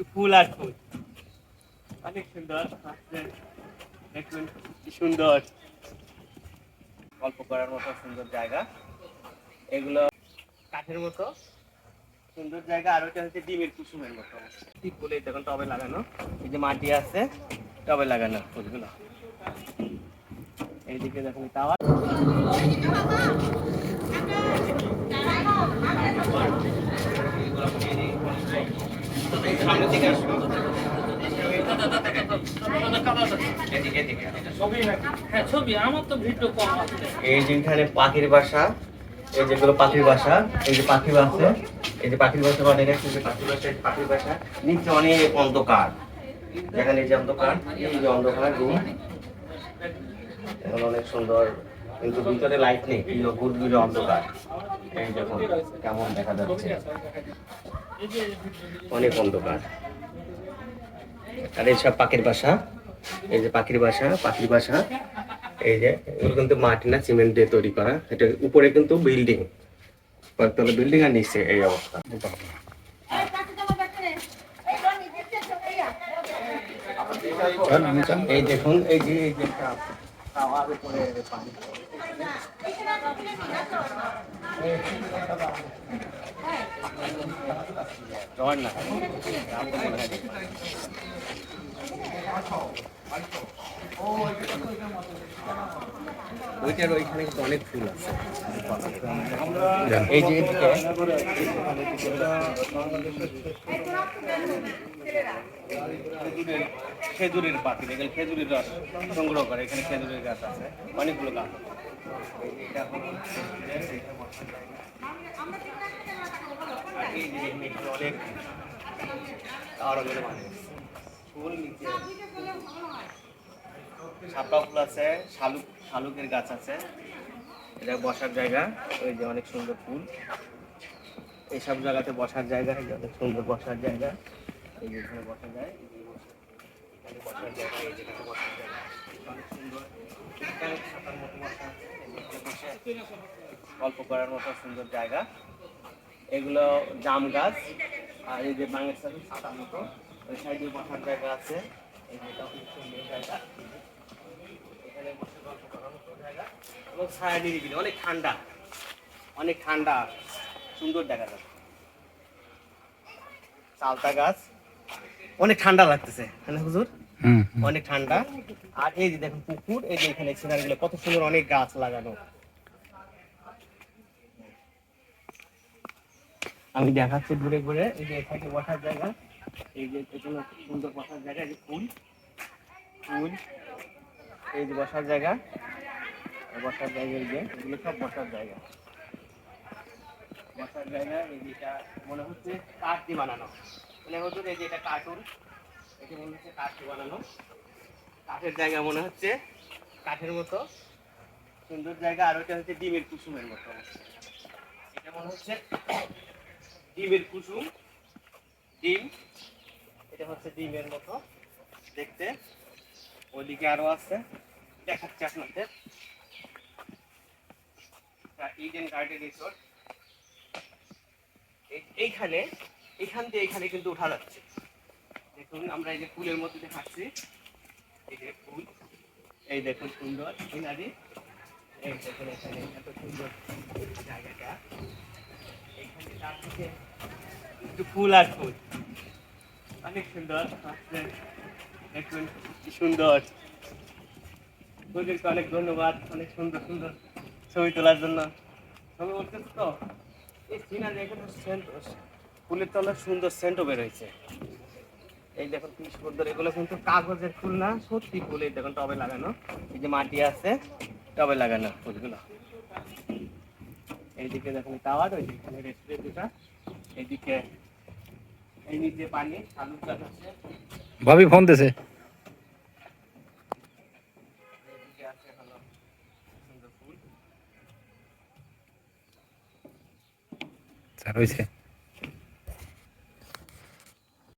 একটু ফুল আর ফুল। অনেক সুন্দর দেখুন, কি সুন্দর। গল্প করার মতো সুন্দর জায়গা। এগুলো কাঠের মতো। সুন্দর জায়গা, আর ওটা হচ্ছে ডিমের কুসুমের মতো। ঠিক বলে দেখুন, টবে লাগানো। এই যে মাটি আছে, টবে লাগানো ফুলগুলো। এইদিকে দেখুন টাওয়ার এই যে পাখির বাসা, এই যেগুলো পাখির বাসা, এই যে পাখি বাসা এই যে পাখির বাসা অনেক যে পাখির বাসা পাখির বাসা। নিচে অনেক অন্ধকার। যেখানে এই যে অন্ধকার, এই যে অন্ধকার রুম এখন অনেক সুন্দর, কিন্তু ভিতরে লাইট নেই গুড়গুড়ে অন্ধকার। দেখুন, কেমন দেখা যাচ্ছে। অনেক অন্ধকার। আর এইসব পাখির বাসা, এই যে পাখির বাসা পাখির বাসা, এই যে, এগুলো কিন্তু মাটি না, সিমেন্ট দিয়ে তৈরি করা। এটা উপরে কিন্তু বিল্ডিং। কয়েকতলা বিল্ডিং আর নিচে এই অবস্থা। এই দেখুন, এই যে এই যে টা- টাওয়ার উপরে পানি ঝড় ওইটার ওইখানে কিন্তু অনেক ফুল আছে। এই যে এদিকে খেজুরের খেজুরের পাখি এখানে খেজুরের রস সংগ্রহ করে এখানে খেজুরের গাছ আছে অনেকগুলো গাছ অনেক। আরও মানে ফুল নিচে। শাপলা ফুল আছে, শালুক, শালুকের গাছ আছে। এটা বসার জায়গা ওই যে অনেক সুন্দর ফুল। এইসব জায়গাতে বসার জায়গা, এই যে অনেক সুন্দর বসার জায়গা। এই যে বসা যায় বসার গল্প করার মতো সুন্দর জায়গা। এগুলো জাম গাছ, আর এই যে সাথে ছাতার মতো, ওই সাইডে বসার জায়গা আছে। এবং ছায়া নিরিবিলি অনেক ঠান্ডা অনেক ঠান্ডা সুন্দর দেখা চালতা গাছ অনেক ঠান্ডা লাগতেছে হুজুর অনেক ঠান্ডা আর এই যে দেখুন পুকুর এই যে এখানে সিনারি গুলো কত সুন্দর অনেক গাছ লাগানো আমি দেখাচ্ছি ঘুরে ঘুরে এই যে এখানে বসার জায়গা। এই যে এখানে সুন্দর বসার জায়গা যে ফুল। ফুল, এই যে বসার জায়গা। বসার জায়গা এই যে, এগুলো সব বসার জায়গা। বসার জায়গা, এই যে মনে হচ্ছে কাঠ দিয়ে বানানো। মনে হচ্ছে এই যে এটা কার্টুন এটা মনে হচ্ছে কাঠ দিয়ে বানানো। কাঠের জায়গা মনে হচ্ছে কাঠের মতো। সুন্দর জায়গা, আর ওটা হচ্ছে ডিমের কুসুমের মতো। এটা মনে হচ্ছে ডিমের কুসুম। ডিম। এটা হচ্ছে ডিমের মতো। দেখতে। ওইদিকে আরও আছে। দেখাচ্ছে আপনাদের। ইডেন গার্ডেন রিসোর্ট এইখানে, এইখান দিয়ে এখানে কিন্তু উঠা যাচ্ছে। দেখুন, আমরা এই যে ফুলের মধ্যে দেখাচ্ছি। এই যে ফুল। এই দেখুন, সুন্দর। এই দেখুন, এখানে এত সুন্দর জায়গাটা। এখানে ফুল আর ফুল। অনেক সুন্দর দেখুন, কি সুন্দর। ওদেরকে অনেক ধন্যবাদ, অনেক সুন্দর সুন্দর ছবি তোলার জন্য। ছবি উঠতেছে তো, এই সিনারি এখানে সেন্ট, ফুলের তলার সুন্দর সেন্টও বেরোয়েছে এই দেখুন, কি সুন্দর, এগুলো কিন্তু কাগজের ফুল না, সত্যি ফুল, এই দেখুন, টবে লাগানো। এই যে মাটি আছে, টবে লাগানো ফুলগুলো। এইদিকে দেখুন টাওয়ার ওই এখানে রেস্টুরেন্ট দুটা এইদিকে এই নিচে পানি শালুক চাষ আছে ভাবি ফোন দিছে। হয়েছে